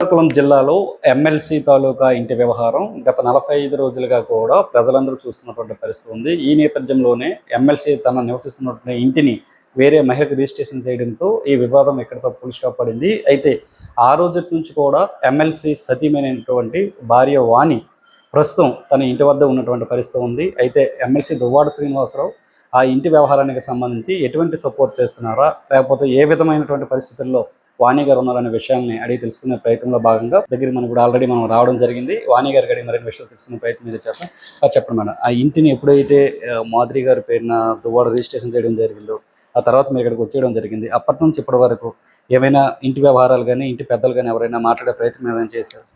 శ్రీకాకుళం జిల్లాలో ఎమ్మెల్సీ తాలూకా ఇంటి వ్యవహారం గత నలభై ఐదు రోజులుగా కూడా ప్రజలందరూ చూస్తున్నటువంటి పరిస్థితి ఉంది. ఈ నేపథ్యంలోనే ఎమ్మెల్సీ తన నివసిస్తున్నటువంటి ఇంటిని వేరే మహిళకు రిజిస్ట్రేషన్ చేయడంతో ఈ వివాదం ఎక్కడితో ఫుల్ స్టాప్ పడింది. అయితే ఆ రోజు నుంచి కూడా ఎమ్మెల్సీ సతీమైనటువంటి భార్య వాణి ప్రస్తుతం తన ఇంటి వద్ద ఉన్నటువంటి పరిస్థితి ఉంది. అయితే ఎమ్మెల్సీ దువ్వాడ శ్రీనివాసరావు ఆ ఇంటి వ్యవహారానికి సంబంధించి ఎటువంటి సపోర్ట్ చేస్తున్నారా? లేకపోతే ఏ విధమైనటువంటి పరిస్థితుల్లో వాణి గారు ఉన్నారనే విషయాన్ని అడిగి తెలుసుకునే ప్రయత్నంలో భాగంగా దగ్గర మనం ఇప్పుడు ఆల్రెడీ మనం రావడం జరిగింది. వాణి గారికి అడిగి మరిన్ని విషయాలు తెలుసుకునే ప్రయత్నం మీద అది చెప్పండి మేడం. ఆ ఇంటిని ఎప్పుడైతే మాధురి గారి పేరున దువ్వాడ రిజిస్ట్రేషన్ చేయడం జరిగిందో ఆ తర్వాత మీరు ఇక్కడికి వచ్చేయడం జరిగింది. అప్పటి నుంచి ఇప్పటి వరకు ఏమైనా ఇంటి వ్యవహారాలు కానీ ఇంటి పెద్దలు కానీ ఎవరైనా మాట్లాడే ప్రయత్నం ఏమైనా చేశారు?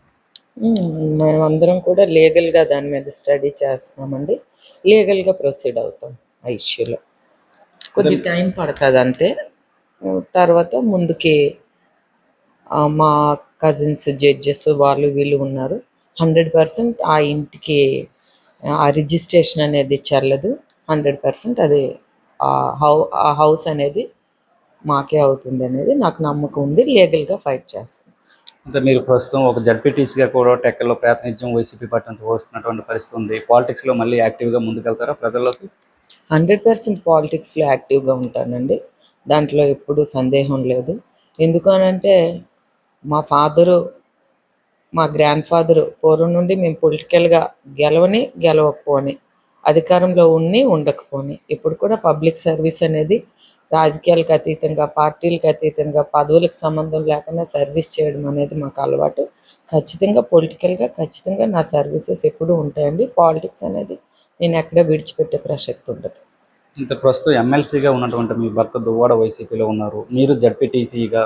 మ్మ్. మేమందరం కూడా లీగల్గా దాని మీద స్టడీ చేస్తున్నామండి. లీగల్గా ప్రొసీడ్ అవుతాం ఆ ఇష్యూలో కొద్ది టైం పడుతుంది అంతే తర్వాత ముందుకి మా కజిన్స్ జడ్జెస్ వాళ్ళు వీళ్ళు ఉన్నారు. హండ్రెడ్ పర్సెంట్ ఆ ఇంటికి ఆ రిజిస్ట్రేషన్ అనేది చెల్లదు. హండ్రెడ్ పర్సెంట్ అది ఆ హౌస్ అనేది మాకే అవుతుంది అనేది నాకు నమ్మకం ఉంది. లీగల్గా ఫైట్ చేస్తాం. అంటే మీరు ప్రస్తుతం ఒక జడ్పీటీసీగా కూడా టెక్కల్లో ప్రాతినిధ్యం వైసీపీ పార్టీ నుంచి వస్తున్నటువంటి పరిస్థితి ఉంది. పాలిటిక్స్లో మళ్ళీ యాక్టివ్గా ముందుకెళ్తారా ప్రజల్లోకి? హండ్రెడ్ పర్సెంట్ పాలిటిక్స్లో యాక్టివ్గా ఉంటానండి. దాంట్లో ఎప్పుడూ సందేహం లేదు. ఎందుకు అనంటే మా ఫాదరు మా గ్రాండ్ ఫాదరు పూర్వం నుండి మేము పొలిటికల్గా గెలవని గెలవకపోని అధికారంలో ఉన్ని ఉండకపోని ఇప్పుడు కూడా పబ్లిక్ సర్వీస్ అనేది రాజకీయాలకు అతీతంగా పార్టీలకు అతీతంగా పదవులకు సంబంధం లేకుండా సర్వీస్ చేయడం అనేది మాకు అలవాటు. ఖచ్చితంగా పొలిటికల్గా ఖచ్చితంగా నా సర్వీసెస్ ఎప్పుడూ ఉంటాయండి. పాలిటిక్స్ అనేది నేను ఎక్కడ విడిచిపెట్టే ప్రసక్తి ఉండదు. ఇంత ప్రస్తుతం ఎమ్మెల్సీగా ఉన్నటువంటి మీ భర్త దువ్వాడ వైసీపీలో ఉన్నారు. మీరు జడ్పీటీసీగా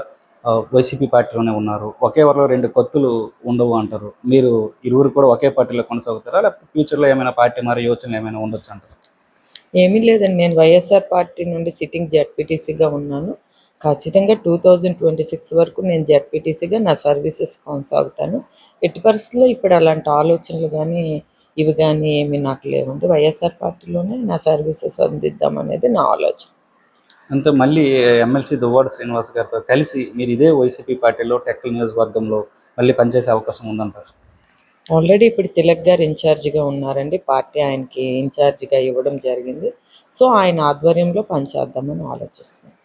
వైసీపీ పార్టీలోనే ఉన్నారు. ఒకే వరలో రెండు కత్తులు ఉండవు అంటారు. మీరు ఇరువురు కూడా ఒకే పార్టీలో కొనసాగుతారా? లేకపోతే ఫ్యూచర్లో ఏమైనా పార్టీ మారే యోచనలు ఏమైనా ఉండొచ్చు అంటారు? ఏమీ లేదండి. నేను వైఎస్ఆర్ పార్టీ నుండి సిట్టింగ్ జడ్పీటీసీగా ఉన్నాను. ఖచ్చితంగా టూ థౌజండ్ ట్వంటీ సిక్స్ వరకు నేను జడ్పీటీసీగా నా సర్వీసెస్ కొనసాగుతాను. ఎట్టి పరిస్థితుల్లో ఇప్పుడు అలాంటి ఆలోచనలు కానీ ఇవి కానీ ఏమీ నాకు లేవండి. వైఎస్ఆర్ పార్టీలోనే నా సర్వీసెస్ అందిద్దామనేది నా ఆలోచన. అంతే మళ్ళీ ఎమ్మెల్సీ దువ్వాడ శ్రీనివాస్ గారితో కలిసి మీరు ఇదే వైసీపీ పార్టీలో టెక్కల్ నియోజకవర్గంలో మళ్ళీ పనిచేసే అవకాశం ఉందంటారు? ఆల్రెడీ ఇప్పుడు తిలక్ గారు ఇన్ఛార్జిగా ఉన్నారండి. పార్టీ ఆయనకి ఇన్ఛార్జిగా ఇవ్వడం జరిగింది. సో ఆయన ఆధ్వర్యంలో పనిచేద్దామని ఆలోచిస్తున్నాను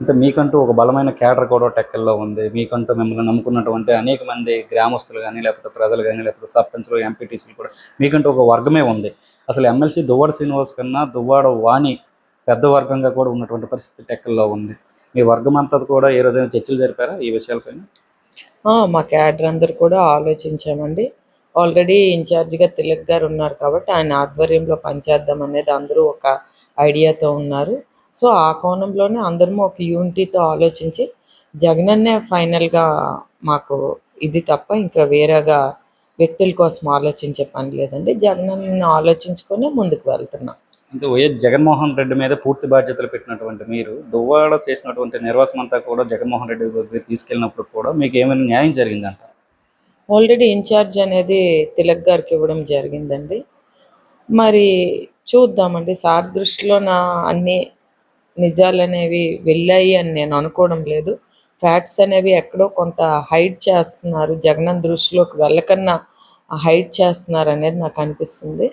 అంటే మీకంటూ ఒక బలమైన కేడర్ కూడా టెక్కల్లో ఉంది. మీకంటూ మిమ్మల్ని నమ్ముకున్నటువంటి అనేక మంది గ్రామస్తులు కానీ లేకపోతే ప్రజలు కానీ లేకపోతే సర్పంచ్లు ఎంపీటీసీలు కూడా మీకంటూ ఒక వర్గమే ఉంది. అసలు ఎమ్మెల్సీ దువ్వాడ శ్రీనివాస్ కన్నా దువ్వాడ వాణి పెద్ద వర్గంగా కూడా ఉన్నటువంటి పరిస్థితి టెక్కల్లో ఉంది. మీ వర్గం అంతా కూడా ఏ రోజైనా చర్చలు జరిపారా ఈ విషయాలపైన? మా క్యాడర్ అందరు కూడా ఆలోచించామండి. ఆల్రెడీ ఇన్ఛార్జిగా తిలక్ గారు ఉన్నారు కాబట్టి ఆయన ఆధ్వర్యంలో పనిచేద్దాం అనేది అందరూ ఒక ఐడియాతో ఉన్నారు. సో ఆ కోణంలోనే అందరము ఒక యూనిటీతో ఆలోచించి జగనన్నే ఫైనల్గా మాకు ఇది తప్ప ఇంకా వేరేగా వ్యక్తుల కోసం ఆలోచించే పని లేదండి. జగనన్న ఆలోచించుకొని ముందుకు వెళ్తున్నాం. అంటే వైఎస్ జగన్మోహన్ రెడ్డి మీద పూర్తి బాధ్యతలు పెట్టినటువంటి మీరు దువ్వాడ చేసినటువంటి నిర్వాహకం అంతా కూడా జగన్మోహన్ రెడ్డి దగ్గరికి తీసుకెళ్ళినప్పుడు కూడా మీకు ఏమైనా న్యాయం జరిగిందంట ఆల్రెడీ ఇన్ఛార్జ్ అనేది తిలక్ గారికి ఇవ్వడం జరిగిందండి. మరి చూద్దామండి సార్ దృష్టిలో నా అన్ని నిజాలు అనేవి వెళ్ళాయి అని నేను అనుకోవడం లేదు. ఫ్యాక్ట్స్ అనేవి ఎక్కడో కొంత హైడ్ చేస్తున్నారు జగనన్న దృష్టిలోకి వెళ్ళకన్నా హైడ్ చేస్తున్నారు అనేది నాకు అనిపిస్తుంది.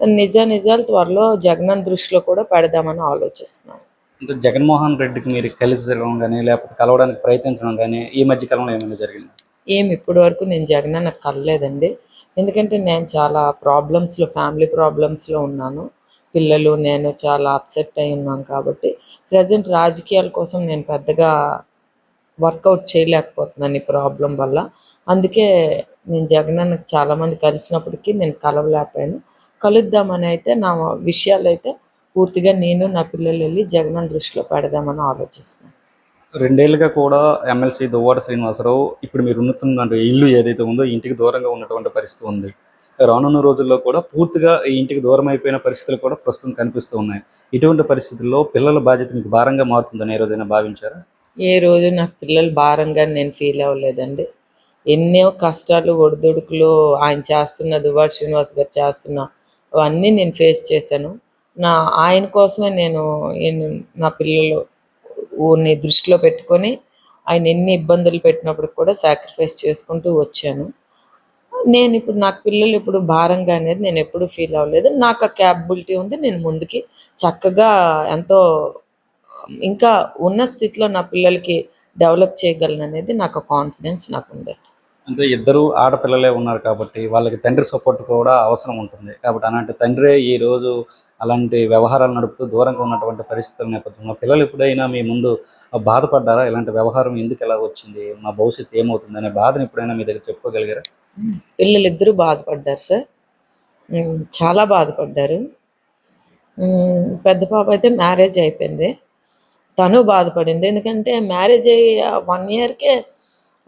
నిజ నిజాలు త్వరలో జగనన్న దృష్టిలో కూడా పెడదామని ఆలోచిస్తున్నాను. అంటే జగన్మోహన్ రెడ్డికి మీరు కలిసడం కానీ లేకపోతే కలవడానికి ప్రయత్నించడం కానీ ఈ మధ్య కాలంలో ఏమైనా జరిగింది? ఏం ఇప్పటి వరకు నేను జగనన్న కలలేదండి. ఎందుకంటే నేను చాలా ప్రాబ్లమ్స్లో ఫ్యామిలీ ప్రాబ్లమ్స్లో ఉన్నాను. పిల్లలు నేను చాలా అప్సెట్ అయి ఉన్నాను కాబట్టి ప్రజెంట్ రాజకీయాల కోసం నేను పెద్దగా వర్కౌట్ చేయలేకపోతున్నాను ఈ ప్రాబ్లం వల్ల. అందుకే నేను జగనన్నకి చాలామంది కలిసినప్పటికీ నేను కలవలేకపోయాను. కలుద్దామని అయితే నా విషయాలు అయితే పూర్తిగా నేను నా పిల్లలు వెళ్ళి జగనన్న దృష్టిలో పెడదామని ఆలోచిస్తున్నాను రెండేళ్ళుగా కూడా ఎమ్మెల్సీ దువ్వాడ శ్రీనివాసరావు ఇప్పుడు మీరు ఉన్నటువంటి ఇల్లు ఏదైతే ఉందో ఇంటికి దూరంగా ఉన్నటువంటి పరిస్థితి ఉంది. రానున్న రోజుల్లో కూడా పూర్తిగా ఈ ఇంటికి దూరం అయిపోయిన పరిస్థితులు కూడా ప్రస్తుతం కనిపిస్తూ ఉన్నాయి. ఇటువంటి పరిస్థితుల్లో పిల్లల బాధ్యత మీకు భారంగా మారుతుందని ఏ రోజైనా భావించారా? ఏ రోజు నాకు పిల్లలు భారంగా నేను ఫీల్ అవ్వలేదండి. ఎన్నో కష్టాలు ఒడిదుడుకులు ఆయన చేస్తున్న దువార్ శ్రీనివాస్ గారు చేస్తున్న అవన్నీ నేను ఫేస్ చేశాను. నా ఆయన కోసమే నేను నా పిల్లలు ఊరిని దృష్టిలో పెట్టుకొని ఆయన ఎన్ని ఇబ్బందులు పెట్టినప్పుడు కూడా సాక్రిఫైస్ చేసుకుంటూ వచ్చాను. నేను ఇప్పుడు నాకు పిల్లలు ఇప్పుడు భారంగా అనేది నేను ఎప్పుడు ఫీల్ అవ్వలేదు. నాకు ఆ క్యాపబిలిటీ ఉంది. నేను ముందుకి చక్కగా ఎంతో ఇంకా ఉన్న స్థితిలో నా పిల్లలకి డెవలప్ చేయగలను అనేది నాకు కాన్ఫిడెన్స్ నాకు ఉండేది. అంటే ఇద్దరు ఆడపిల్లలే ఉన్నారు కాబట్టి వాళ్ళకి తండ్రి సపోర్ట్ కూడా అవసరం ఉంటుంది. కాబట్టి అలాంటి తండ్రే ఈ రోజు అలాంటి వ్యవహారాలు నడుపుతూ దూరంగా ఉన్నటువంటి పరిస్థితుల నేపథ్యంలో పిల్లలు ఎప్పుడైనా మీ ముందు బాధపడ్డారా? ఇలాంటి వ్యవహారం ఎందుకు ఎలా వచ్చింది? మా భవిష్యత్తు ఏమవుతుంది? అనే బాధను ఎప్పుడైనా మీ దగ్గర చెప్పుకోగలిగారా? పిల్లలు ఇద్దరు బాధపడ్డారు సార్. చాలా బాధపడ్డారు. పెద్ద పాప అయితే మ్యారేజ్ అయిపోయింది. తను బాధపడింది. ఎందుకంటే మ్యారేజ్ అయ్యి వన్ ఇయర్కే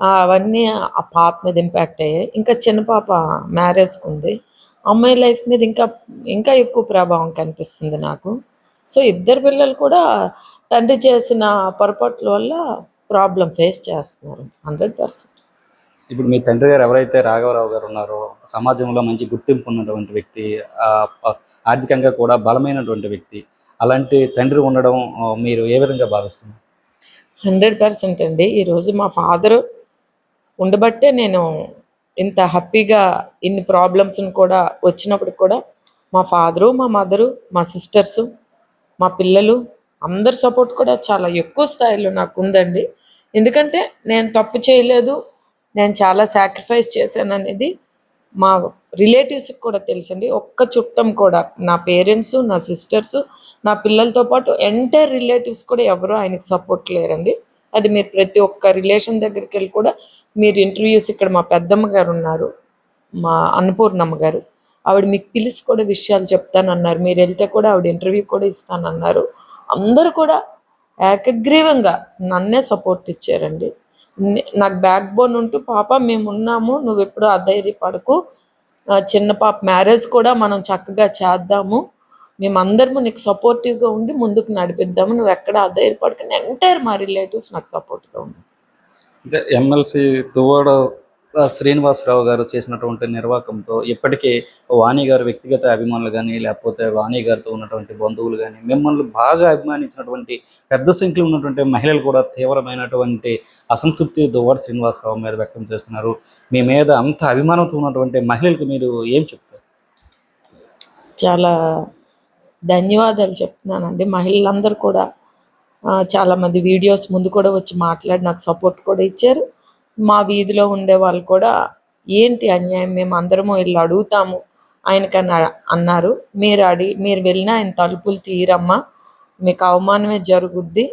అవన్నీ ఆ పాప మీద ఇంపాక్ట్ అయ్యాయి. ఇంకా చిన్న పాప మ్యారేజ్కి ఉంది అమ్మాయి లైఫ్ మీద ఇంకా ఇంకా ఎక్కువ ప్రభావం కనిపిస్తుంది నాకు. సో ఇద్దరు పిల్లలు కూడా తండ్రి చేసిన పొరపాట్ల వల్ల ప్రాబ్లం ఫేస్ చేస్తున్నారు హండ్రెడ్ పర్సెంట్. ఇప్పుడు మీ తండ్రి గారు ఎవరైతే రాఘవరావు గారు ఉన్నారో సమాజంలో మంచి గుర్తింపు ఉన్నటువంటి వ్యక్తి ఆర్థికంగా కూడా బలమైనటువంటి వ్యక్తి అలాంటి తండ్రి ఉండడం మీరు ఏ విధంగా భావిస్తున్నారు? హండ్రెడ్ పర్సెంట్ అండి. ఈరోజు మా ఫాదరు ఉండబట్టే నేను ఇంత హ్యాపీగా ఇన్ని ప్రాబ్లమ్స్ని కూడా వచ్చినప్పుడు కూడా మా ఫాదరు మా మదరు మా సిస్టర్సు మా పిల్లలు అందరి సపోర్ట్ కూడా చాలా ఎక్కువ స్థాయిలో నాకు ఉందండి. ఎందుకంటే నేను తప్పు చేయలేదు నేను చాలా సాక్రిఫైస్ చేశాను అనేది మా రిలేటివ్స్కి కూడా తెలుసండి. ఒక్క చుట్టం కూడా నా పేరెంట్స్ నా సిస్టర్స్ నా పిల్లలతో పాటు ఎంటైర్ రిలేటివ్స్ కూడా ఎవరు ఆయనకు సపోర్ట్ లేరండి. అది మీరు ప్రతి ఒక్క రిలేషన్ దగ్గరికి వెళ్ళి కూడా మీరు ఇంటర్వ్యూస్ ఇక్కడ మా పెద్దమ్మ గారు ఉన్నారు మా అన్నపూర్ణమ్మ గారు. ఆవిడ మీకు పిలిచి కూడా విషయాలు చెప్తానన్నారు. మీరు వెళ్తే కూడా ఆవిడ ఇంటర్వ్యూ కూడా ఇస్తానన్నారు. అందరూ కూడా ఏకగ్రీవంగా నన్నే సపోర్ట్ ఇచ్చారండి. నాకు బ్యాక్ బోన్ ఉంటూ పాప మేము ఉన్నాము నువ్వు ఎప్పుడూ అధైర్యపడకు. పడకు చిన్న పాప మ్యారేజ్ కూడా మనం చక్కగా చేద్దాము. మేమందరము నీకు సపోర్టివ్గా ఉండి ముందుకు నడిపిద్దాము. నువ్వు ఎక్కడ అధైర్యపడకని ఎంటైర్ మా రిలేటివ్స్ నాకు సపోర్ట్గా ఉంది అంటే ఎమ్మెల్సీ తువ్వాడ శ్రీనివాసరావు గారు చేసినటువంటి నిర్వాకంతో ఇప్పటికీ వాణి గారు వ్యక్తిగత అభిమానులు కానీ లేకపోతే వాణి గారితో ఉన్నటువంటి బంధువులు కానీ మిమ్మల్ని బాగా అభిమానించినటువంటి పెద్ద సంఖ్యలో ఉన్నటువంటి మహిళలు కూడా తీవ్రమైనటువంటి అసంతృప్తి దువ్వాడ శ్రీనివాసరావు మీద వ్యక్తం చేస్తున్నారు. మీ మీద అంత అభిమానంతో ఉన్నటువంటి మహిళలకు మీరు ఏం చెప్తారు? చాలా ధన్యవాదాలు చెప్తున్నానండి. మహిళలందరూ కూడా చాలామంది వీడియోస్ ముందు కూడా వచ్చి మాట్లాడి నాకు సపోర్ట్ కూడా ఇచ్చారు. మా వీధిలో ఉండే వాళ్ళు కూడా ఏంటి అన్యాయం? మేము అందరము వెళ్ళి అడుగుతాము ఆయనకన్నా అన్నారు. మీరు అడిగి మీరు వెళ్ళినా ఆయన తలుపులు తీయరమ్మా. మీకు అవమానమే జరుగుద్ది.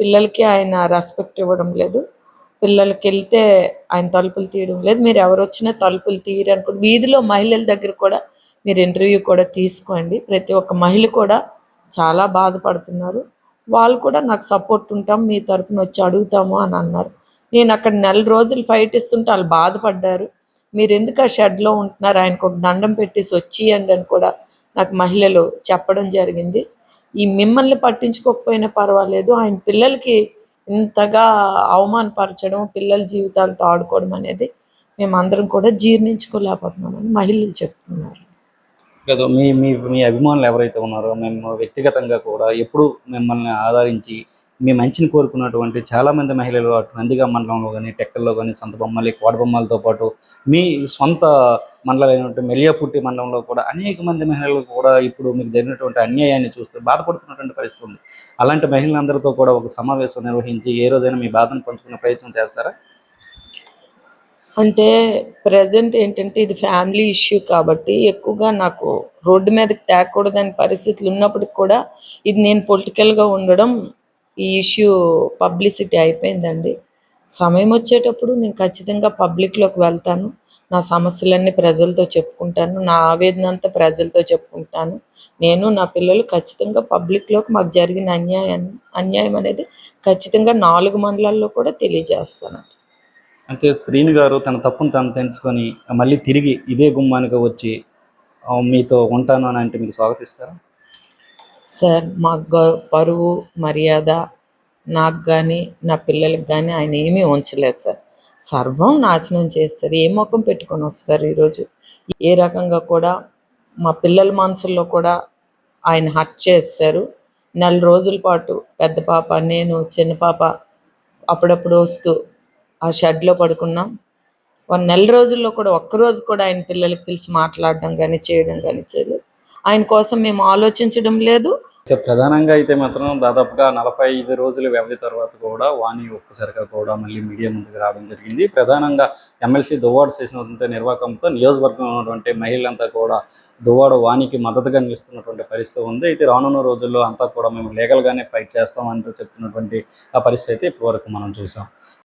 పిల్లలకి ఆయన రెస్పెక్ట్ ఇవ్వడం లేదు. పిల్లలకి వెళ్తే ఆయన తలుపులు తీయడం లేదు. మీరు ఎవరు వచ్చినా తలుపులు తీయరు అనుకుంటే వీధిలో మహిళల దగ్గర కూడా మీరు ఇంటర్వ్యూ కూడా తీసుకోండి. ప్రతి ఒక్క మహిళ కూడా చాలా బాధపడుతున్నారు. వాళ్ళు కూడా నాకు సపోర్ట్ ఉంటాం మీ తరపున వచ్చి అడుగుతాము అని అన్నారు. నేను అక్కడ నెల రోజులు ఫైట్ ఇస్తుంటే వాళ్ళు బాధపడ్డారు. మీరు ఎందుకు ఆ షెడ్లో ఉంటున్నారు? ఆయనకు ఒక దండం పెట్టేసి వచ్చియండి అని కూడా నాకు మహిళలు చెప్పడం జరిగింది. ఈ మిమ్మల్ని పట్టించుకోకపోయినా పర్వాలేదు. ఆయన పిల్లలకి ఇంతగా అవమానపరచడం పిల్లల జీవితాలతో ఆడుకోవడం అనేది మేమందరం కూడా జీర్ణించుకోలేకపోతున్నామని మహిళలు చెప్తున్నారు. కదా మీ మీ మీ అభిమానులు ఎవరైతే ఉన్నారో మేము వ్యక్తిగతంగా కూడా ఎప్పుడు మిమ్మల్ని ఆదరించి మీ మంచిని కోరుకున్నటువంటి చాలామంది మహిళలు అటు నందిగా మండలంలో కానీ టెక్కల్లో కానీ సంత బొమ్మలు కోడబొమ్మలతో పాటు మీ సొంత మండలమైనటువంటి మెలియాపుట్టి మండలంలో కూడా అనేక మంది మహిళలు కూడా ఇప్పుడు మీకు జరిగినటువంటి అన్యాయాన్ని చూస్తూ బాధపడుతున్నటువంటి పరిస్థితి ఉంది. అలాంటి మహిళలందరితో కూడా ఒక సమావేశం నిర్వహించి ఏ రోజైనా మీ బాధను పంచుకునే ప్రయత్నం చేస్తారా? అంటే ప్రజెంట్ ఏంటంటే ఇది ఫ్యామిలీ ఇష్యూ కాబట్టి ఎక్కువగా నాకు రోడ్డు మీదకి తేకూడదని పరిస్థితులు ఉన్నప్పటికి కూడా ఇది నేను పొలిటికల్గా ఉండడం ఈ ఇష్యూ పబ్లిసిటీ అయిపోయిందండి. సమయం వచ్చేటప్పుడు నేను ఖచ్చితంగా పబ్లిక్లోకి వెళ్తాను. నా సమస్యలన్నీ ప్రజలతో చెప్పుకుంటాను. నా ఆవేదన అంతా ప్రజలతో చెప్పుకుంటాను. నేను నా పిల్లలు ఖచ్చితంగా పబ్లిక్లోకి మాకు జరిగిన అన్యాయం అన్యాయం అనేది ఖచ్చితంగా నాలుగు మండలాల్లో కూడా తెలియజేస్తాను అయితే శ్రీను గారు తన తప్పును తను తెలుసుకొని మళ్ళీ తిరిగి ఇదే గుమ్మానికి వచ్చి మీతో ఉంటాను అని అంటే మీకు స్వాగతిస్తారా? సార్ మా పరువు మర్యాద నాకు కానీ నా పిల్లలకి కానీ ఆయన ఏమీ ఉంచలేదు సార్. సర్వం నాశనం చేస్తారు ఏ ముఖం పెట్టుకొని వస్తారు ఈరోజు? ఏ రకంగా కూడా మా పిల్లల మనసుల్లో కూడా ఆయన హట్ చేస్తారు. నెల రోజుల పాటు పెద్ద పాప నేను చిన్న పాప అప్పుడప్పుడు వస్తూ ఆ షెడ్లో పడుకున్నాం. ఒక నెల రోజుల్లో కూడా ఒక్కరోజు కూడా ఆయన పిల్లలకి పిలిచి మాట్లాడడం కానీ చేయడం కానీ చేయలేదు. ఆయన కోసం మేము ఆలోచించడం లేదు. ప్రధానంగా అయితే మాత్రం దాదాపుగా నలభై ఐదు రోజుల వ్యవధి తర్వాత కూడా వాణి ఒక్కసారిగా కూడా మళ్ళీ మీడియా ముందుకు రావడం జరిగింది. ప్రధానంగా ఎమ్మెల్సీ దువ్వాడ చేసినటువంటి నిర్వాహకంతో నియోజకవర్గం ఉన్నటువంటి మహిళలంతా కూడా దువ్వాడ వాణికి మద్దతుగా నిలుస్తున్నటువంటి పరిస్థితి ఉంది. అయితే రానున్న రోజుల్లో అంతా కూడా మేము లీగల్గానే ఫైట్ చేస్తామంటూ చెప్తున్నటువంటి ఆ పరిస్థితి అయితే ఇప్పటివరకు మనం చూసాం.